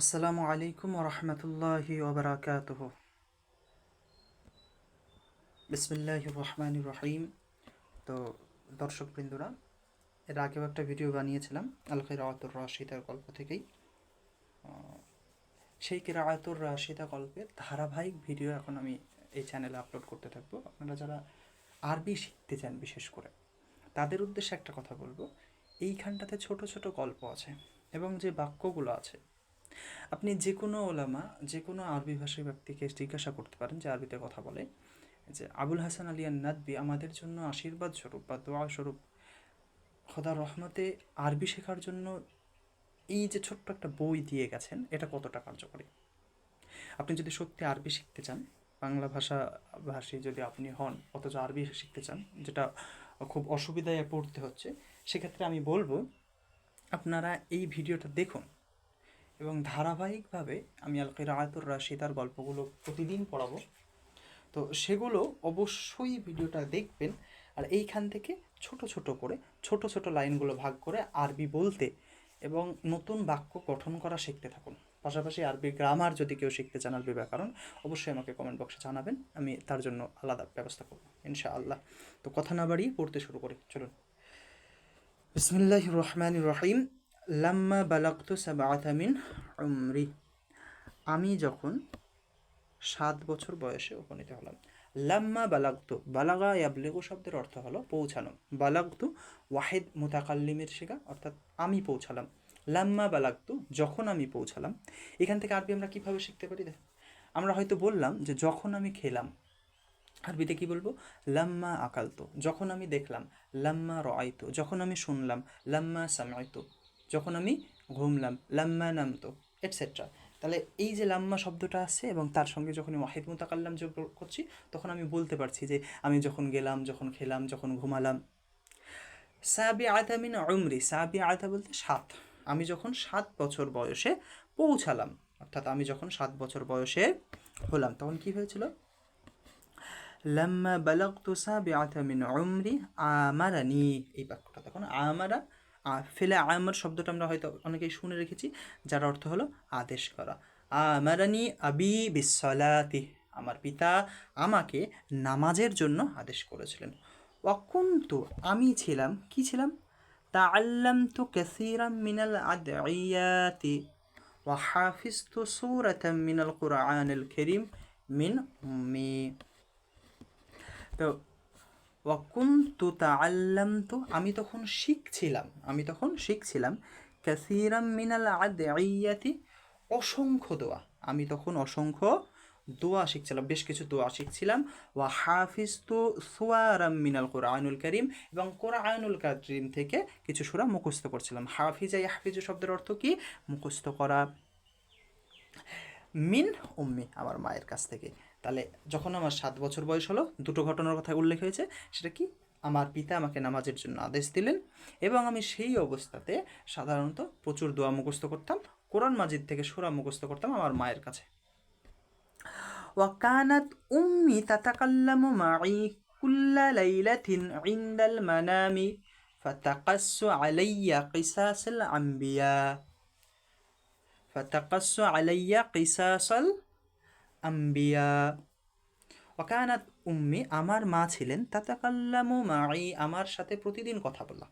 আসসালামু আলাইকুম ওরহমতুল্লাহি ওবরাকাতুহ বিসমিল্লাহ রহমান রহিম। তো দর্শক বৃন্দরা, এর আগেও একটা ভিডিও বানিয়েছিলাম, আল কিরাআতুর রাশিদার গল্প থেকেই। সেই কিরাআতুর রাশিদা গল্পের ধারাবাহিক ভিডিও এখন আমি এই চ্যানেলে আপলোড করতে থাকব। আপনারা যারা আরবি শিখতে চান, বিশেষ করে, তাদের উদ্দেশ্যে একটা কথা বলব। এইখানটাতে ছোট ছোট গল্প আছে এবং যে বাক্যগুলো আছে আপনি যে কোনো ওলামা যে কোনো আরবি ভাষী ব্যক্তিকে জিজ্ঞাসা করতে পারেন যে আরবিতে কথা বলে, যে আবুল হাসান আলী নাদবি আমাদের জন্য আশীর্বাদ স্বরূপ বা দোয়া স্বরূপ। খোদার রহমতে আরবি শেখার জন্য এই যে ছোট্ট একটা বই দিয়ে গেছেন, এটা কতটা কার্যকরী? আপনি যদি সত্যি আরবি শিখতে চান, বাংলা ভাষা ভাষী যদি আপনি হন, অথচ আরবি শিখতে চান, যেটা খুব অসুবিধায় পড়তে হচ্ছে, সেক্ষেত্রে আমি বলব, আপনারা এই ভিডিওটা দেখুন। এবং ধারাবাহিকভাবে আমি আল কিরাআতুর রাশিদার গল্পগুলো প্রতিদিন পড়াবো। তো সেগুলো অবশ্যই ভিডিওটা দেখবেন আর এইখান থেকে ছোট ছোট করে, ছোট ছোট লাইনগুলো ভাগ করে আরবি বলতে এবং নতুন বাক্য গঠন করা শিখতে থাকুন। পাশাপাশি আরবি গ্রামার যদি কেউ শিখতে চান আরবি ব্যাকরণ, অবশ্যই আমাকে কমেন্ট বক্সে জানাবেন, আমি তার জন্য আলাদা ব্যবস্থা করব, ইনশাআল্লাহ। তো কথা না বাড়িয়ে পড়তে শুরু করি, চলুন। বিসমিল্লাহ রহমান রহিম। লাম্মা বালাক্তু সাবাআতা মিন উমরি। আমি যখন সাত বছর বয়সে উপনীত হলাম, লাম্মা বালাগতু, বালাগা ইয়াবলেগু শব্দের অর্থ হলো পৌঁছানো। বালাগতু ওয়াহিদ মুতাকাল্লিমের শেখা অর্থাৎ আমি পৌঁছালাম। লাম্মা বালাগতু, যখন আমি পৌঁছালাম, এখান থেকে আরবি আমরা কীভাবে শিখতে পারি? আমরা হয়তো বললাম যে যখন আমি খেলাম, আরবিতে কি বলব? লাম্মা আকালতো, যখন আমি দেখলাম, লাম্মা রয়তো যখন আমি শুনলাম, লাম্মা সামাইতো যখন আমি ঘুমলাম, লাম্মা নামতো এটসেট্রা তাহলে এই যে লাম্মা শব্দটা আছে এবং তার সঙ্গে যখন ওয়াহিদ মুতাকাল্লাম যোগ করছি, তখন আমি বলতে পারছি যে আমি যখন গেলাম, যখন খেলাম, যখন ঘুমালাম। সাবি আতামিন উমরি। সাবি আয়তা বলতে সাত। আমি যখন সাত বছর বয়সে পৌঁছালাম, অর্থাৎ আমি যখন সাত বছর বয়সে হলাম, তখন কি হয়েছিল? লাম্মা বালাগতু সাবিআতা মিন উমরি, আমারানি। এই বাক্যটা তখন, আমারা ফেলে আমার শব্দটা আমরা হয়তো অনেকেই শুনে রেখেছি, যার অর্থ হলো আদেশ করা। আমারানি আবি বিশ্বলাতি আমার পিতা আমাকে নামাজের জন্য আদেশ করেছিলেন। অকুন্তু আমি ছিলাম, কি ছিলাম? তা আল্লাম তো ক্যাসিরাম মিনাল আদাইয়াতি ওয়াহাফিজ তো সৌরাতাম মিনাল কোরআন খেরিম মিন মে তো ওয়াকুন্তু তাআল্লামতু, আমি তখন শিখছিলাম, আমি তখন শিখছিলাম, কাসীরাম মিনাল আদঈয়াতি, অসংখ্য দোয়া। আমি তখন অসংখ্য দোয়া শিখছিলাম, বেশ কিছু দোয়া শিখছিলাম। ওয়া হাফিজতু সুয়ারাম মিনাল কোরআনুল করিম, এবং কোরআনুল করিম থেকে কিছু সূরা মুখস্থ করছিলাম হাফিজা ইয়াহফিজু শব্দের অর্থ কি? মুখস্থ করা। মিন উম্মি, আমার মায়ের কাছ থেকে। তাহলে যখন আমার সাত বছর বয়স হলো, দুটো ঘটনার কথা উল্লেখ হয়েছে, সেটা কি? আমার পিতা আমাকে নামাজের জন্য আদেশ দিলেন এবং আমি সেই অবস্থাতে সাধারণত প্রচুর দোয়া মুখস্থ করতাম, কোরআন মাজিদ থেকে সুরা মুখস্থ করতাম আমার মায়ের কাছে। ওয়াকানাত উম্মি তাতাকাল্লামু মাই কুল্লা লাইলাতিন মানামি ফাতাকাসসু আলাইয়া কিসাসাল আমবিয়া। ফাতাকাসসু আলাইয়া কিসাসাল আম্বিয়া ওকায়নাত উম্মি আমার মা ছিলেন তাতাকাল্লামু মাই আমার সাথে প্রতিদিন কথা বলা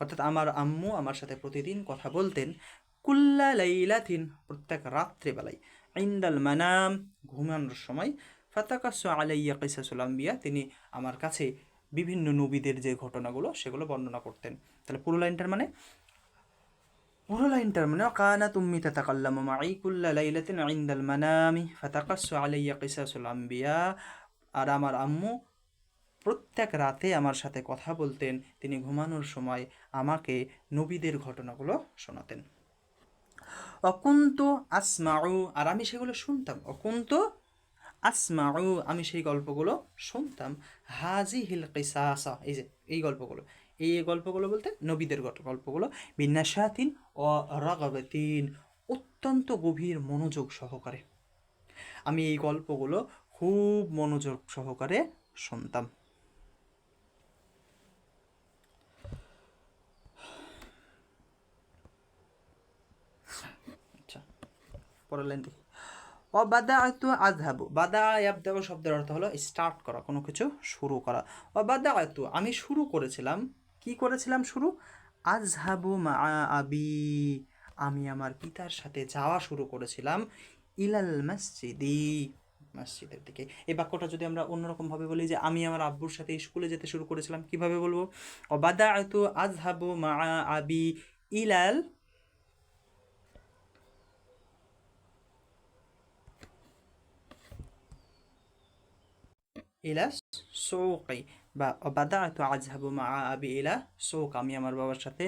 অর্থাৎ আমার আম্মু আমার সাথে প্রতিদিন কথা বলতেন কুল্লা লাইলাতিন প্রত্যেক রাত্রেবেলায়। ইন্দাল মানাম, ঘুমানোর সময় ফাতাকাস আলাইয়া কিসাসুল আম্বিয়া, তিনি আমার কাছে বিভিন্ন নবীদের যে ঘটনাগুলো সেগুলো বর্ণনা করতেন। তাহলে পুরো লাইনটার মানে পুরো লাইনটার মানে কানা তুমি তাতাকাল্লামু মাই কুল্লা লাইলাতিন ইনদাল মানামি ফাতাকাসসু আলাইয়া কিসাসুল আম্বিয়া। আর আমার আম্মু প্রত্যেক রাতে আমার সাথে কথা বলতেন, তিনি ঘুমানোর সময় আমাকে নবীদের ঘটনাগুলো শোনাতেন। অকুন্ত আসমাউ, আর আমি সেগুলো শুনতাম, অকুন্ত আসমাউ, আমি সেই গল্পগুলো শুনতাম। হাজি হিল কিসাসা, এই যে, এই গল্পগুলো। এই গল্পগুলো বলতে নবীদের গল্প, গল্পগুলো বিন্যাসাতিন ও রাগাবাতিন অত্যন্ত গভীর মনোযোগ সহকারে। আমি এই গল্পগুলো খুব মনোযোগ সহকারে শুনতাম। আচ্ছা শব্দের অর্থ হলো স্টার্ট করা, কোনো কিছু শুরু করা। ও বাদাআতু, আমি শুরু করেছিলাম কি করেছিলাম শুরু? আযহাবু মা আবি। আমি আমার পিতার সাথে যাওয়া শুরু করেছিলাম ইলাল মসজিদি, মসজিদের দিকে। এই বাক্যটা যদি আমরা অন্যরকমভাবে বলি যে, আমি আমার আব্বুর সাথে স্কুলে যেতে শুরু করেছিলাম, কীভাবে বলব? ও বাদাআতু আযহাবু মা আবি ইলাল ইলা সৌকি বা বাদাআতু আযহাবু মা আবি ইলা, সৌক আমি আমার বাবার সাথে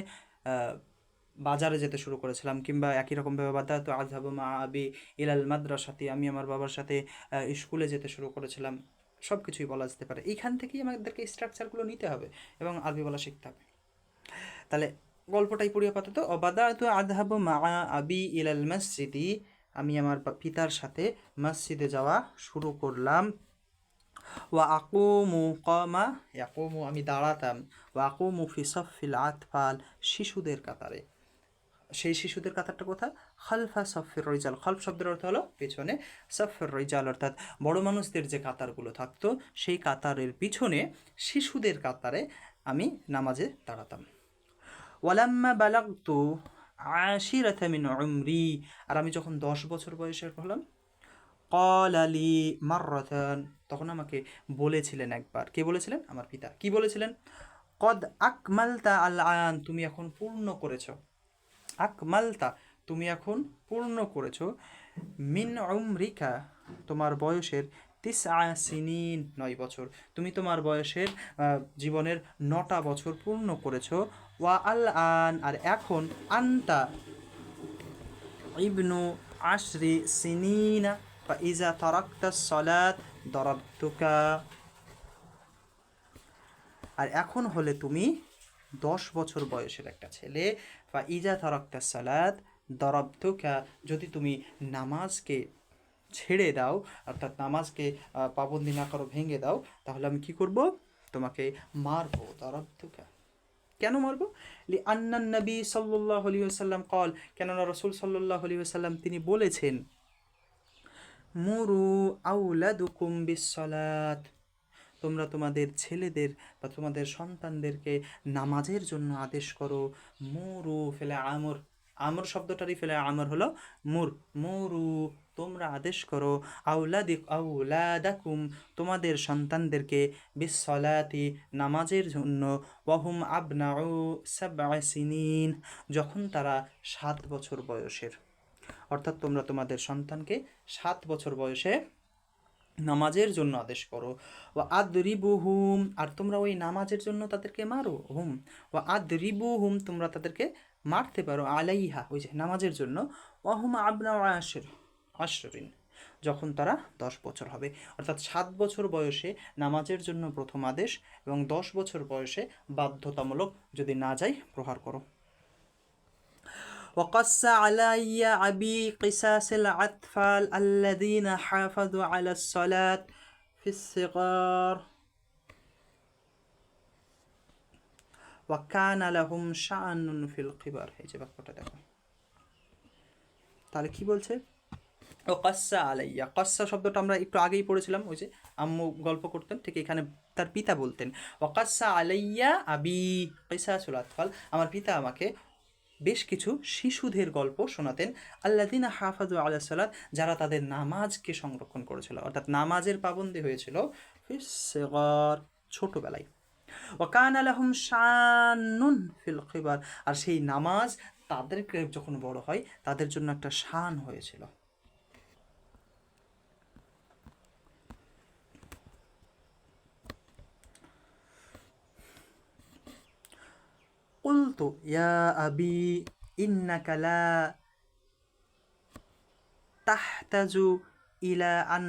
বাজারে যেতে শুরু করেছিলাম, কিংবা একই রকমভাবে বাদাআতু আযহাবু মা আবি ইলাল মাদ্রাসাতি আমি আমার বাবার সাথে স্কুলে যেতে শুরু করেছিলাম। সব কিছুই বলা যেতে পারে। এইখান থেকেই আমাদেরকে স্ট্রাকচারগুলো নিতে হবে এবং আরবি বলা শিখতে হবে। তাহলে গল্পটাই পড়ি আপাতত। অবাদাতু আদহাবু মা আবি ইলাল মসজিদি, আমি আমার পিতার সাথে মসজিদে যাওয়া শুরু করলাম। ওয়া আকুমু কমা ইয়াকুমু আমি দাঁড়াতাম ওয়া আকুমু ফি সফিল আতফাল শিশুদের কাতারে। সেই শিশুদের কাতারটা কোথায়? খালফা সফির রইজাল খলফ শব্দের অর্থ হলো পেছনে সফির রইজাল অর্থাৎ বড় মানুষদের যে কাতারগুলো থাকতো, সেই কাতারের পিছনে শিশুদের কাতারে আমি নামাজে দাঁড়াতাম। ওয়ালাম্মা বালাগতু আশিরাতা মিন উমরি, আর আমি যখন দশ বছর বয়সের হলাম কলালি মাররাতান তখন আমাকে বলেছিলেন একবার। কে বলেছিলেন? আমার পিতা। কি বলেছিলেন? কদ আকমালতা আল আন তুমি এখন পূর্ণ করেছ। আকমালতা, তুমি এখন পূর্ণ করেছ। মিন উমরিকা, তোমার বয়সের তিস সিনিন, নয় বছর। তুমি তোমার বয়সের জীবনের নটা বছর পূর্ণ করেছ। ওয়া আল আন, আর এখন আন্তা ইবনু আশরি সিনিনা। ইজা তরাক্তা সলাত দরাবতুকা আর এখন হলে তুমি দশ বছর বয়সের একটা ছেলে। বা ইজা তরাক্তা সালাত দরাবতুকা যদি তুমি নামাজকে ছেড়ে দাও, অর্থাৎ নামাজকে পাবন্দি না করো, ভেঙে দাও, তাহলে আমি কি করব? তোমাকে মারবো দরাবতুকা কেন মারবো? লি আন্নান নবী সাল্লাহ আলী আসাল্লাম কল, কেননা রসুল সাল্লাহ আলী আসাল্লাম তিনি বলেছেন মুরু আউলাদুকুম বিসলাত তোমরা তোমাদের ছেলেদের বা তোমাদের সন্তানদেরকে নামাজের জন্য আদেশ করো মুরু ফেলে আমর। আমর শব্দটারই ফেলে আমর হলো মুর। মুরু তোমরা আদেশ করো আউলাদিক আউলাদাকুম, তোমাদের সন্তানদেরকে বিসলাতি নামাজের জন্য। ওয়াহুম আবনাউ সাবআ সিনিন, যখন তারা সাত বছর বয়সের। অর্থাৎ তোমরা তোমাদের সন্তানকে সাত বছর বয়সে নামাজের জন্য আদেশ করো। ও আদরিবু হুম আর তোমরা ওই নামাজের জন্য তাদেরকে মারো। হুম ও আদরিবু হুম তোমরা তাদেরকে মারতে পারো। আলাইহা, ওই যে নামাজের জন্য। ওয়াহুম আবনা আশের, আশরিন, যখন তারা দশ বছর হবে। অর্থাৎ সাত বছর বয়সে নামাজের জন্য প্রথম আদেশ এবং দশ বছর বয়সে বাধ্যতামূলক যদি না যাই প্রহার করো। وقص علي أبي قصاص الأطفال الذين حافظوا على الصلاة في الصغار وكان لهم شأن في الكبر এই যে বাক্যটা দেখো তাহলে কি বলছে ও কস্সা আলাইয়া কস্সা শব্দটা আমরা একটু আগেই পড়েছিলাম ওই যে আম্মু গল্প করতেন ঠিক এখানে তার পিতা বলতেন ওকাস্সা আলাইয়া আবি কিসাসুল আতফাল আমার পিতা আমাকে বেশ কিছু শিশুদের গল্প শোনাতেন আল্লাদিনা হাফাজু আল্লাহ সাল্লাদ যারা তাদের নামাজকে সংরক্ষণ করেছিল। অর্থাৎ নামাজের পাবন্দি হয়েছিল ছোটোবেলায়। ওকান আলহম শানুন ফিল খিবার আর সেই নামাজ তাদেরকে যখন বড় হয়, তাদের জন্য একটা শান হয়েছিল। কুলতু ইয়া আবি ইন্নাকা লা তাহতাজু ইলা আন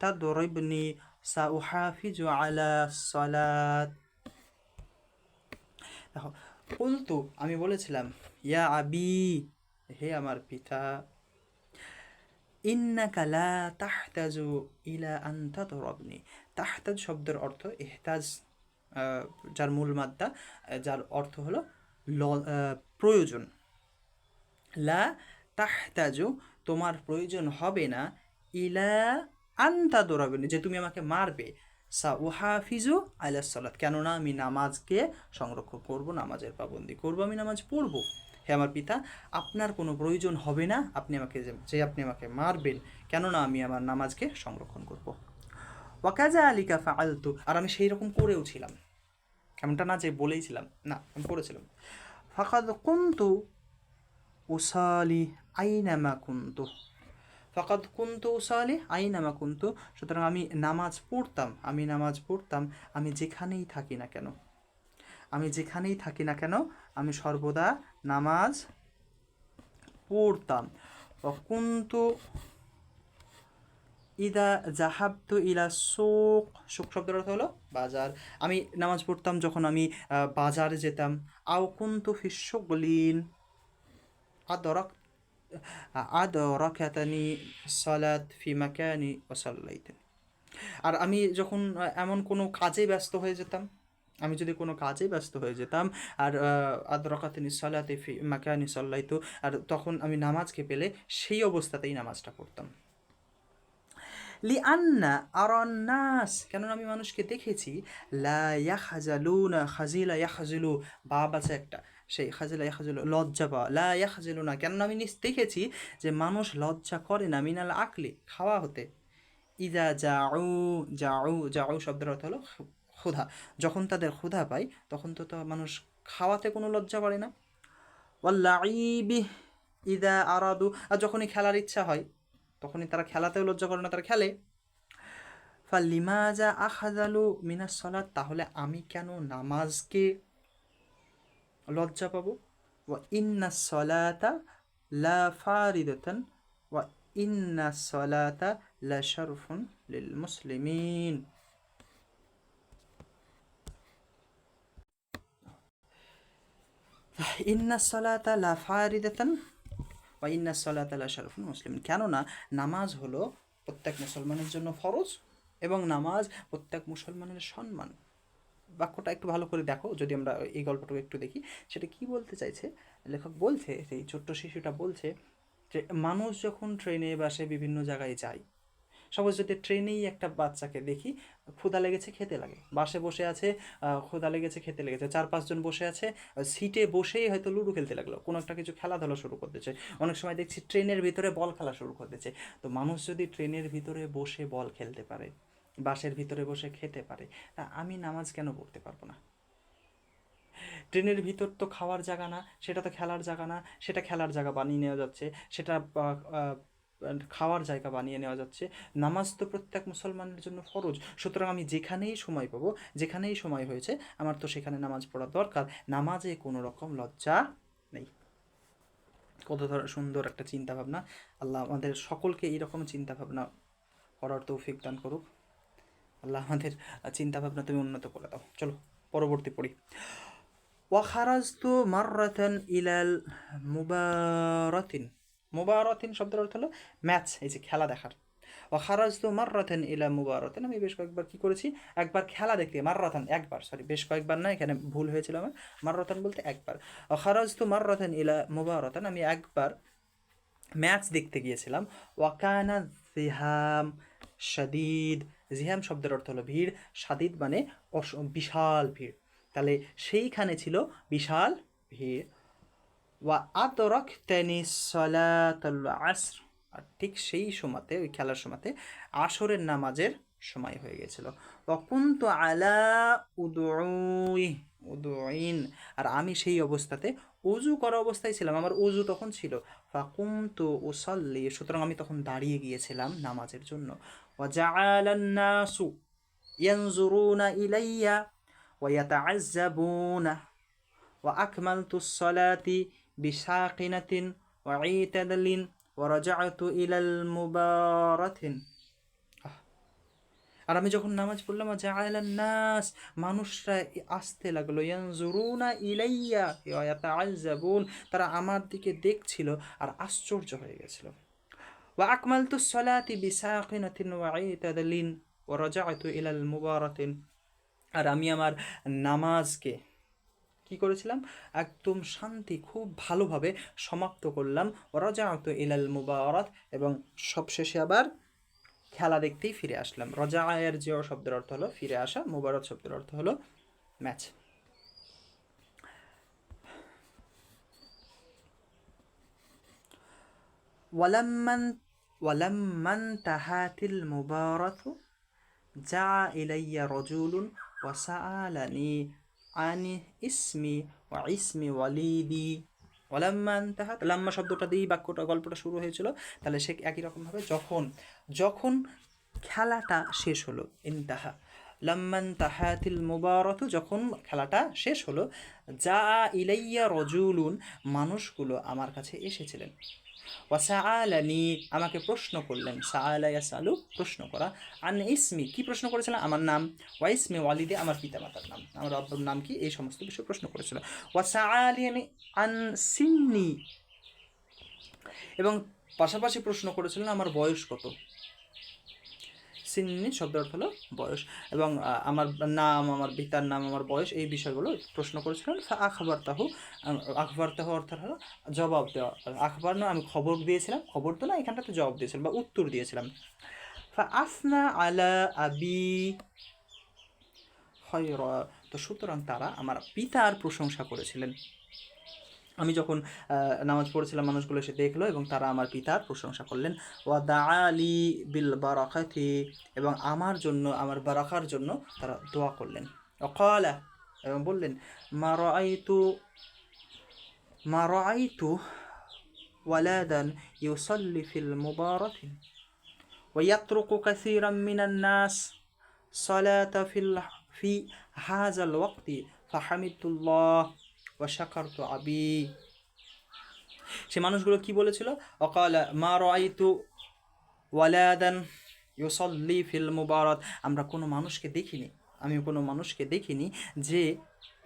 তাদরিবনি সাউহাফিজু আলা সালাত দেখো কুলতু আমি বলেছিলাম ইয়া আবি হে আমার পিতা ইন্নাকা লা তাহতাজু ইলা আন তাদরিবনি তাহতাজ শব্দের অর্থ ইহতাজ যার মূল মাদ্দা যার অর্থ হলো ল প্রয়োজন। লা তাহতাজু, তোমার প্রয়োজন হবে না। ইলা আন্তা দৌড়াবেন যে তুমি আমাকে মারবে। সা ওহাফিজু আলাহ সালাত, কেননা আমি নামাজকে সংরক্ষণ করব, নামাজের পাবন্দি করব, আমি নামাজ পড়ব। হে আমার পিতা, আপনার কোনো প্রয়োজন হবে না, আপনি আমাকে যে আপনি আমাকে মারবেন, কেননা আমি আমার নামাজকে সংরক্ষণ করব। ওয়াকাজা আলিকা ফাআলতু। আর আমি সেই রকম করেও ছিলাম। এমনটা না যে বলেইছিলাম, না, আমি পড়েছিলাম ফাকাদ কুন্তু উসালি আইনামা কুন্তু। ফাকাদ কুন্তু উসালি আইনামা কুন্তু। সুতরাং আমি নামাজ পড়তাম, আমি নামাজ পড়তাম, আমি যেখানেই থাকি না কেন, আমি যেখানেই থাকি না কেন, আমি সর্বদা নামাজ পড়তাম। কুন্তু ইদা জাহাবতু ইলা সুক সুক শব্দের অর্থ হলো বাজার। আমি নামাজ পড়তাম যখন আমি বাজারে যেতাম। আও কুন্তু ফি শুগলিন। আদরাক, আদরাকাতানি সালাত ফি মাকানি ওয়া সাল্লাইতেন আর আমি যখন এমন কোনো কাজে ব্যস্ত হয়ে যেতাম, আমি যদি কোনো কাজে ব্যস্ত হয়ে যেতাম, আর আদরকাতিনি সালাতে ফি মাকানি সাল্লাইতো, আর তখন আমি নামাজকে পেলে সেই অবস্থাতেই নামাজটা পড়তাম। লি আন্না আরন্নাস, কেননা আমি মানুষকে দেখেছি, লা ইয়াহজালুনা খাজিলা ইয়াহজিলু বাব আছে একটা, সেই খাজিলা ইয়াহজিলু লজ্জা পাওয়া, লা ইয়াহজিলু না কেননা আমি নিস দেখেছি যে মানুষ লজ্জা করে না, মিনাল আকলি, খাওয়া হতে। ইদা যাউ যাউ যাউ শব্দের অর্থ হলো ক্ষুধা। যখন তাদের ক্ষুধা পায় তখন তো তো মানুষ খাওয়াতে কোনো লজ্জা করে না। ওয়াল্লাইবি ইদা আরাদু, আর যখনই খেলার ইচ্ছা হয় তখনই তারা খেলাতেও লজ্জা করে না, তারা খেলে। ফালিমাজা আখাজালু মিনাস সলাত, তাহলে আমি কেন নামাজকে লজ্জা পাবো? ওয়া ইন্না সলাতা লা ফারিদাতান, ওয়া ইন্না সলাতা লা শারফুন লিল মুসলিমিন। ইন্না সলাতা লা ফারিদাতান ওয়া ইন্না সলাতা লা শারফুন মুসলিম। কেননা নামাজ হলো প্রত্যেক মুসলমানের জন্য ফরজ এবং নামাজ প্রত্যেক মুসলমানের সম্মান। বাক্যটা একটু ভালো করে দেখো, যদি আমরা এই গল্পটাকে একটু দেখি। সেটা কি বলতে চাইছে? লেখক বলছে, সেই ছোট্ট শিশুটা বলছে যে, মানুষ যখন ট্রেনে বাসে বিভিন্ন জায়গায় যায় সপোজ যদি ট্রেনেই একটা বাচ্চাকে দেখি, ক্ষুধা লেগেছে, খেতে লাগে। বাসে বসে আছে ক্ষুধা লেগেছে, খেতে লেগেছে। চার পাঁচজন বসে আছে সিটে বসেই হয়তো লুডো খেলতে লাগল। কোনো একটা কিছু খেলাধুলা শুরু করতেছে অনেক সময় দেখছি ট্রেনের ভিতরে বল খেলা শুরু করতেছে তো মানুষ যদি ট্রেনের ভিতরে বসে বল খেলতে পারে, বাসের ভিতরে বসে খেতে পারে, তা আমি নামাজ কেন পড়তে পারব না? ট্রেনের ভিতর তো খাওয়ার জায়গা না, সেটা তো খেলার জায়গা না, সেটা খেলার জায়গা বানিয়ে নেওয়া যাচ্ছে, সেটা খাওয়ার জায়গা বানিয়ে নেওয়া যাচ্ছে। নামাজ তো প্রত্যেক মুসলমানের জন্য ফরজ। সুতরাং আমি যেখানেই সময় পাবো, যেখানেই সময় হয়েছে, আমার তো সেখানে নামাজ পড়া দরকার। নামাজে কোনো রকম লজ্জা নেই। কত ধর সুন্দর একটা চিন্তা ভাবনা আল্লাহ আমাদের সকলকে এইরকম চিন্তা ভাবনা করার তৌফিক দান করুক। আল্লাহ আমাদের চিন্তা ভাবনা তুমি উন্নত করে দাও। চলো, পরবর্তী পড়ি। ওয়া খারাজ ওয়াখারাজতু মাররাতান ইলাল মুবারাতিন। মুবারাতিন শব্দের অর্থ হলো ম্যাচ এই যে খেলা দেখার। ওয়াখারাজতু মাররাতান ইলা মুবারাতিন। আমি বেশ কয়েকবার কী করেছি? একবার খেলা দেখতে, মাররাতান, একবার সরি বেশ কয়েকবার না, এখানে ভুল হয়েছিল আমার। মাররাতান বলতে একবার। ওয়াখারাজতু মাররাতান ইলা মুবারাতান। আমি একবার ম্যাচ দেখতে গিয়েছিলাম। ওয়াকানা জিহাম সাদিদ জিহাম শব্দের অর্থ হলো ভিড়। শাদিদ মানে বিশাল ভিড়। তাহলে সেইখানে ছিল বিশাল ভিড়। ওয়া আতরক আসর। আর ঠিক সেই সময়তে, ওই খেলার সময়তে আসরের নামাজের সময় হয়ে গেছিল। অকুন্ত আলা উদয় উদুইন আর আমি সেই অবস্থাতে উজু করা অবস্থায় ছিলাম, আমার উজু তখন ছিল। ফাকুম তো ওসাল্লি সুতরাং আমি তখন দাঁড়িয়ে গিয়েছিলাম নামাজের জন্য। ইলাইয়া ও আকমাল তুসলাতি সলাতি বিশাকিনাতিন ওয়াইতাদালিন ওয়ারাজাতু ইলাল মুবারাতিন আর আমি যখন নামাজ পড়লাম নাস মানুষরা আসতে লাগল। ইয়ানজুরুনা ইলাইয়া ইয়াতাআজ্জাবুন তারা আমার দিকে দেখছিল আর আশ্চর্য হয়ে গেছিল। ওয়া আকমালতু সলাতি বিসাকিনাতিন ওয়া ইতাদালিন ওয়া রাজাতু ইলাল মুবারাতিন আর আমি আমার নামাজকে কি করেছিলাম? একদম শান্তি খুব ভালোভাবে সমাপ্ত করলাম। রজাত ইলাল মুবারত এবং সবশেষে আবার খেলা দেখতেই ফিরে আসলাম। রজায়ের যে শব্দের অর্থ হলো ফিরে আসা, মুবারত শব্দের অর্থ হলো ম্যাচ। ওয়ালাম্মান ওয়ালাম্মান তাহাতিল মুবারত যা ইলাইয়া রজুলুন ওয়াসালানি আনি ইসমি ওয়া ইসমি ওয়ালিদি। ওলাম্মা তাহাত লাম্মা শব্দটা দিয়েই বাক্যটা, গল্পটা শুরু হয়েছিল। তাহলে সে একই রকমভাবে যখন যখন খেলাটা শেষ হলো, ইনতাহা। লাম্মান তাহাতিল মুবারত, যখন খেলাটা শেষ হলো যা ইলাইয়া রজুলুন, মানুষগুলো আমার কাছে এসেছিলেন। ওয়াসাআলানি আমাকে প্রশ্ন করলেন। সাআলা ইয়াসালু, প্রশ্ন করা। আন ইসমি, কি প্রশ্ন করেছিলেন আমার নাম। ওয়া ইসমি ওয়ালিদে, আমার পিতামাতার নাম। আমার আব্বার নাম কি? এই সমস্ত বিষয়ে প্রশ্ন করেছিল। ওয়া ওয়াসাআলিয়ানি আন সিন্নি। এবং পাশাপাশি প্রশ্ন করেছিলেন, আমার বয়স কত? সিন্নি শব্দ অর্থ হলো বয়স। এবং আমার নাম, আমার পিতার নাম, আমার বয়স এই বিষয়গুলো প্রশ্ন করেছিলেন। আখবর তাহু আখবর তাহু অর্থ হলো জবাব দেওয়া। আখবর না, আমি খবর দিয়েছিলাম, খবর তো না, এখানটাতে জবাব দিয়েছিলাম বা উত্তর দিয়েছিলাম। আসনা আলা আবি খয়রা তো সুতরাং তারা আমার পিতার প্রশংসা করেছিলেন। আমি যখন আহ, নামাজ পড়েছিলাম মানুষগুলো এসে দেখলো এবং তারা আমার পিতার প্রশংসা করলেন ওয়া দা আলি বিল বারাকাতি এবং আমার জন্য আমার বারাকার জন্য তারা দোয়া করলেন অকালা এবং বললেন মা রাআইতু মা রাআইতু ওয়ালাদান ইউসাল্লি ফিল মুবারাতি ويترك كثيرا من الناس صلاة في ال- في هذا الوقت فحمدت الله বা তো আবি। সে মানুষগুলো কি বলেছিল? অকাল মা রাইতু ওয়ালাদান ইউসল্লি ফিল মুবারত। আমরা কোনো মানুষকে দেখিনি, আমি কোনো মানুষকে দেখিনি যে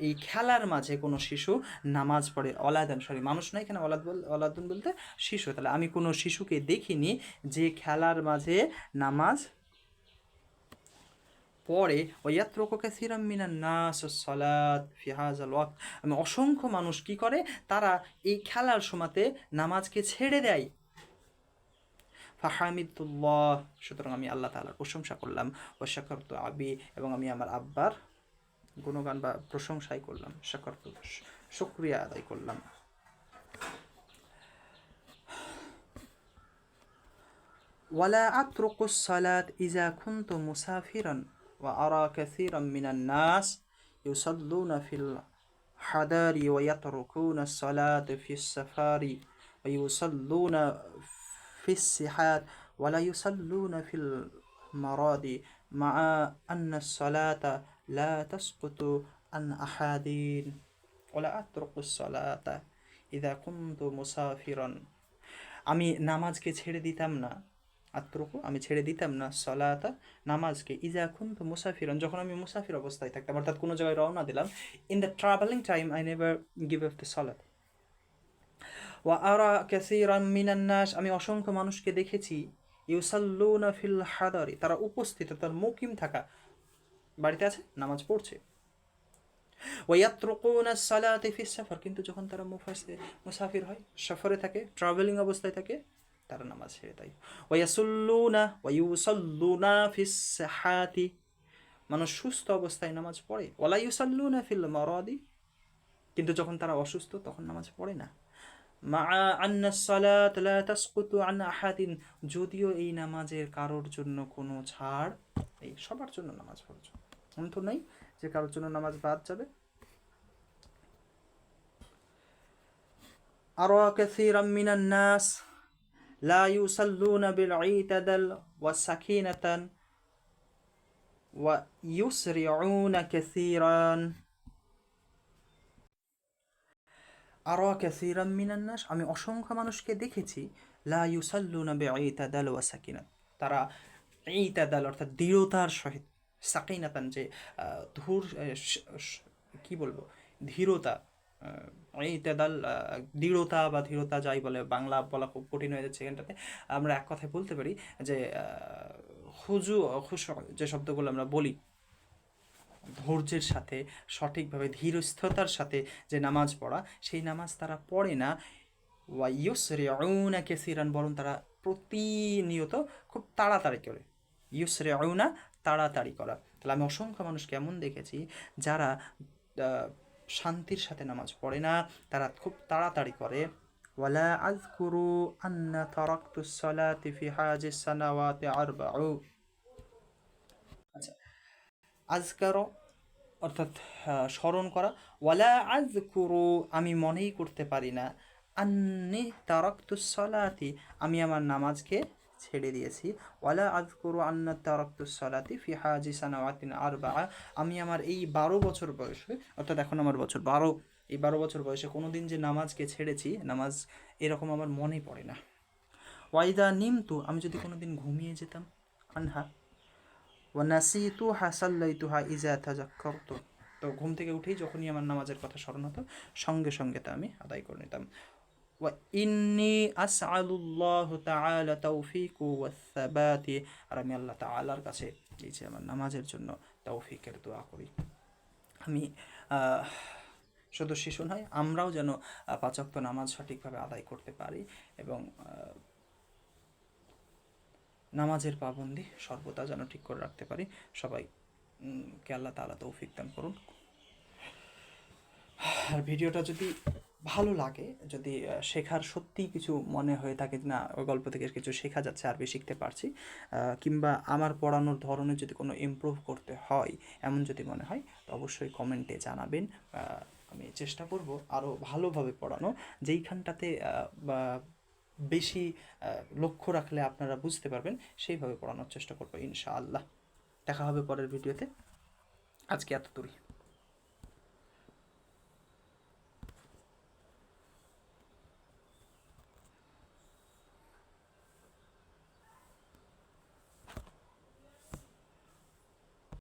এই খেলার মাঝে কোনো শিশু নামাজ পড়ে অলাদান সরি, মানুষ না এখানে অলাদ বল অলাদুন বলতে শিশু। তাহলে আমি কোনো শিশুকে দেখিনি যে খেলার মাঝে নামাজ পরে নাস ফিহাজ অসংখ্য মানুষ কি করে? তারা এই খেলার সময়তে নামাজকে ছেড়ে দেয়। ফাহামিদুল্লাহ। সুতরাং আমি আল্লাহ তালার প্রশংসা করলাম। ও তো আবি। এবং আমি আমার আব্বার গুণগান বা প্রশংসাই করলাম। শাকর শুক্রিয়া আদায় করলাম। ওয়ালা আত্রকুসালাত ইজা খুন্ত মুসাফিরন। وأرى كثيرا من الناس يصلون في الحضار ويتركون الصلاة في السفر ويصلون في السحات ولا يصلون في المراد مع أن الصلاة لا تسقط عن أحد ولا أترك الصلاة إذا كنت مسافرا আমি নামাজকে ছেড়ে দিতাম না আত্মরকু, আমি ছেড়ে দিতাম না, সলাতা, নামাজকে। ইজা এখন তো মুসাফিরন, যখন আমি মুসাফির অবস্থায় থাকতাম, অর্থাৎ কোনো জায়গায় রওনা দিলাম in the travelling time I never give up the সলাত ওয়া আরা কাসীরাম মিনান নাস, আমি অসংখ্য মানুষকে দেখেছি, ইউসাল্লুনা ফিল হাদারি, তারা উপস্থিত, তার মুকিম থাকা বাড়িতে আছে, নামাজ পড়ছে। ওয়াত্রকুনা সালাতে ফি সফর, কিন্তু যখন তারা মুফাসে মুসাফির হয়, সফরে থাকে ট্রাভেলিং অবস্থায় থাকে তারা নামাজ ছেড়ে দেয়। ওয়াসুল্লুনা ওয়াইউসল্লুনা ফিস হাতি মানুষ সুস্থ অবস্থায় নামাজ পড়ে। ওলাইউসাল্লুনা ফিল মরদি কিন্তু যখন তারা অসুস্থ তখন নামাজ পড়ে না। মা আন্না সালাত লা তাসকুতু আন আহাদিন, যদিও এই নামাজের কারোর জন্য কোনো ছাড় এই সবার জন্য নামাজ পড়ছো। এমন তো নাই যে কারোর জন্য নামাজ বাদ যাবে। আরও কাসীরাম মিনান নাস লা ইউসাল্লুনা বিল ইতাদাল ওয়া সাকিনাতান ওয়া ইউসরিউনা কাসীরান। আরা কাসীরান মিনান নাস, আমি অসংখ্য মানুষকে দেখেছি, লা ইউসাল্লুনা বি ইতাদাল ওয়া সাকিনাত। তারা ইতাদাল অর্থাৎ দৃঢ়তার সহিত, সাকিনাতান যে ধূর কি বলব, ধীরতা ঈতাদাল দৃঢ়তা বা ধীরতা যাই বলে, বাংলা বলা খুব কঠিন হয়ে যাচ্ছে এখানটাতে আমরা এক কথায় বলতে পারি যে হুজু খুশু যে শব্দগুলো আমরা বলি, ধৈর্যের সাথে, সঠিকভাবে ধীরস্থতার সাথে যে নামাজ পড়া, সেই নামাজ তারা পড়ে না। ওয়া ওয়াইয়ুসরে অউনা কেসিরান, বরং তারা প্রতিনিয়ত খুব তাড়াতাড়ি করে। ইউসরে অউনা তাড়াতাড়ি করা। তাহলে আমি অসংখ্য মানুষকে এমন দেখেছি যারা শান্তির সাথে নামাজ পড়ে না, তারা খুব তাড়াতাড়ি করে। ওয়ালা আযকুরু আন্না তারাকতু সলাতি ফি হাজিস সানাওয়াতি আরবাউ। আচ্ছা অর্থাৎ স্মরণ করা। ওয়ালা আজকুরু আমি মনেই করতে পারি না। আন্নি তারাকতু সলাতি, আমি আমার নামাজকে ছেড়ে দিয়েছি। ওয়ালা আজকুরু আন্না তারাকতু সলাতি ফি হাজি সানাওয়াতিন আরবা আমি আমার এই বারো বছর বয়সে, অর্থাৎ এখন আমার বছর বারো, এই বারো বছর বয়সে কোনো দিন যে নামাজকে ছেড়েছি, নামাজ এরকম আমার মনে পড়ে না। ওয়াইদা নিমতু, আমি যদি কোনো দিন ঘুমিয়ে যেতাম, আনহা। ওয়ানাসিতুহা সাল্লাইতুহা ইজা তাজাক্কারতু তো ঘুম থেকে উঠেই যখনই আমার নামাজের কথা স্মরণ হতো, সঙ্গে সঙ্গে তা আমি আদায় করে নিতাম। ইন্নি আসআলুল্লাহ তাআলা তৌফিকু ওয়াসসাবাতি আর আমি আল্লাহ কাছে এই যে আমার নামাজের জন্য তৌফিকের দোয়া করি। আমি শুধু শিশু নয়, আমরাও যেন পাঁচক্ত নামাজ সঠিকভাবে আদায় করতে পারি এবং নামাজের পাবন্দি সর্বদা যেন ঠিক করে রাখতে পারি। সবাই কে আল্লাহ তাআলা তৌফিক দান করুন। আর ভিডিওটা যদি ভালো লাগে যদি শেখার সত্যিই কিছু মনে হয়ে থাকে না, ওই গল্প থেকে কিছু শেখা যাচ্ছে আরবি শিখতে পারছি। কিংবা আমার পড়ানোর ধরনে যদি কোনো ইমপ্রুভ করতে হয়, এমন যদি মনে হয়, তো অবশ্যই কমেন্টে জানাবেন। আমি চেষ্টা করব আরও ভালোভাবে পড়ানো, যেইখানটাতে বেশি লক্ষ্য রাখলে আপনারা বুঝতে পারবেন, সেইভাবে পড়ানোর চেষ্টা করব ইনশাআল্লাহ। দেখা হবে পরের ভিডিওতে আজকে এত দূরই